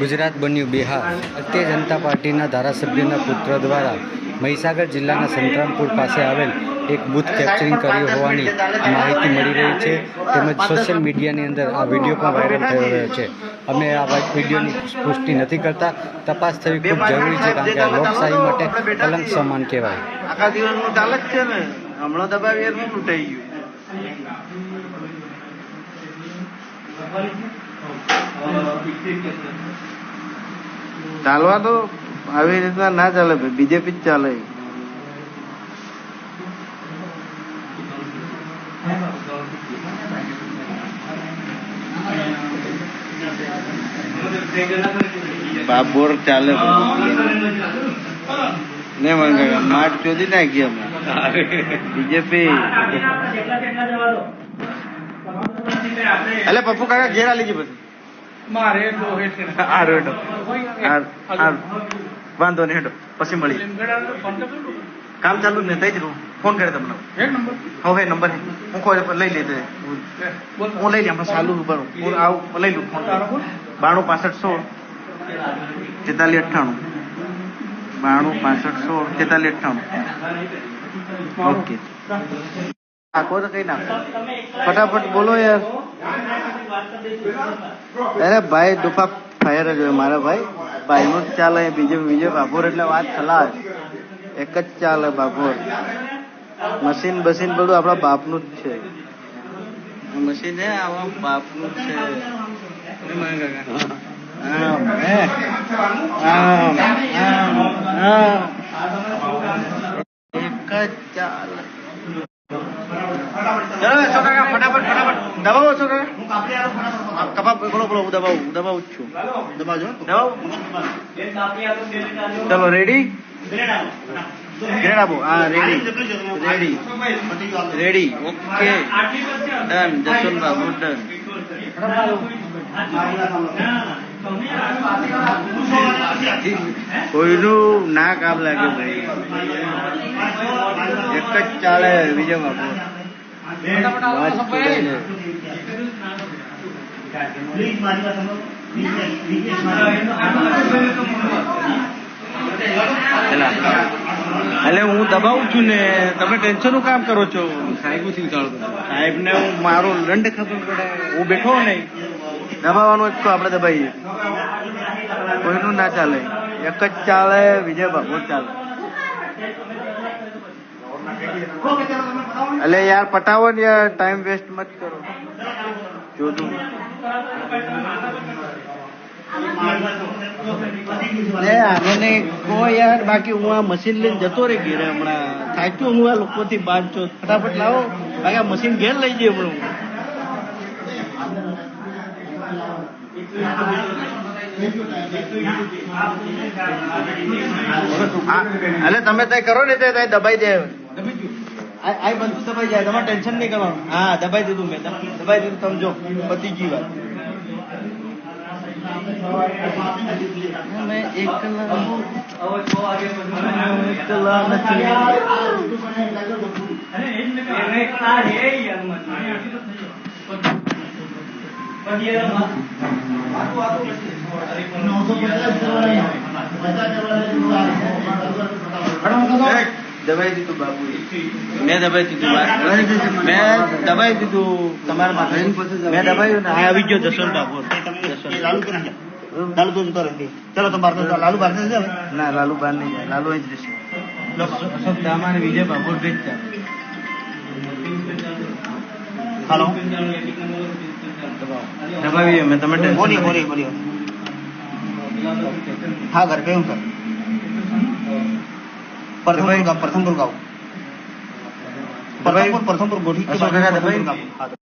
ગુજરાત બન્યું બિહાર. ભારતીય જનતા પાર્ટીના ધારાસભ્યના પુત્ર દ્વારા મહીસાગર જિલ્લાના સંતરામપુર પાસે આવેલ એક બૂથ કેપ્ચરિંગ કર્યું હોવાની માહિતી મળી રહી છે. તેમજ સોશિયલ મીડિયાની અંદર આ વીડિયો પણ વાયરલ થઈ રહ્યો છે. અમે આ વિડીયોની પુષ્ટિ નથી કરતા. તપાસ થવી ખૂબ જરૂરી છે કારણ કે લોકશાહી માટે કલંક સમાન કહેવાય. હમણાં દબાવી લૂંટાઈ ગયું. ચાલવા તો આવી રીતના ના ચાલે ભાઈ બીજેપી જ ચાલે. બાબોર ચાલે ને મંગા માટ ચોધી નાખી અમે. બીજેપી એટલે પપ્પુ કાકા ઘેર આલી ગઈ પછી. મારે વાંધો નહીં હેડો. પછી મળી કામ ચાલુ ને થઈ જ રહું ફોન કરે તમને. હવે નંબર. હે કોઈ લઈ લેતો હું લઈ લે હમણાં ચાલુ ઉપર હું આવું લઈ લઉં ફોન. બાણું પાસઠ સોળ તેતાલીસ અઠ્ઠાણું. બાણું પાસઠ સોળ તેતાલી અઠ્ઠાણું. ઓકે. આખો તો કઈ નાખો ફટાફટ બોલો યાર. અરે ભાઈ ડુફા ફાયર જ હોય મારા ભાઈ. ભાઈનું જ ચાલે બીજે બીજે બાભોર એટલે વાત ખલાસ. એક જ ચાલે બાપુર. મશીન બસીન બધું આપણા બાપનું જ છે. મશીન હે આવા બાપનું જ છે. આમ, હે. આમ, આમ, આમ. એક જ ચાલે ચાલો છોકરા ફટાફટ ફટાફટ દબાવો છોકરા કપા બોલો બોલો હું દબાવું દબાવું જ છું. દબાવજો દબાવો? ચલો રેડી ગ્રેડ આપો હા ready ready ready okay done Jaswantbhai Babu done કોઈનું ના કામ લાગે ભાઈ. એક જ ચાલે વાત. એટલે હું દબાવું છું ને તમે ટેન્શનનું કામ કરો છો? સાહેબ ને હું મારો દંડ ખબર પડે. હું બેઠો નહીં. દબાવવાનું જ તો આપણે દબાઈએ. કોઈનું ના ચાલે. એક જ ચાલે વિજય બાબુ ચાલે. એટલે યાર પટાવો ને યાર ટાઈમ વેસ્ટ મત કરો. જોતું લે કહો યાર બાકી હું આ મશીન લઈને જતો રે ઘેરે હમણાં. થાક્યો હું આ લોકોથી બાદ છો ફટાફટ લાવો. બાકી આ મશીન ઘેર લઈ જઈએ હમણાં હું. એટલે તમે તય કરો ને તે તય દબાઈ દે. આ આ બધું દબાઈ જાય તમારે ટેન્શન નહીં કરવાનું હા દબાઈ દીધું મેં દબાઈ દીધું તમે જો પતી ગઈ વાત મેં એકલા એકલા નથી દબાઈ દીધું બાબુ મેં દબાઈ દીધું બા- મેં દબાઈ દીધું તમારા માટે મેં દબાયું ને આ આવી ગયો જસવંત બાબુ જસવંત. લાલુ તો જતો રહે ચલો તો બાર તો લાલુ બાર જશે હવે? ના લાલુ બાર નહીં જાય. લાલુ અહીં જ રહેશે. અશોક દામા અને વિજય બાબુ ભેજતા હાલો. દબાવીએ મેં તમે ટેન્શન બોલી નથી. બોલી બોલી હા ઘર કેવું કર પ્રથમપુર ગાવ પ્રથમપુર ગાવ પ્રથમપુર પ્રથમપુર ગોઠી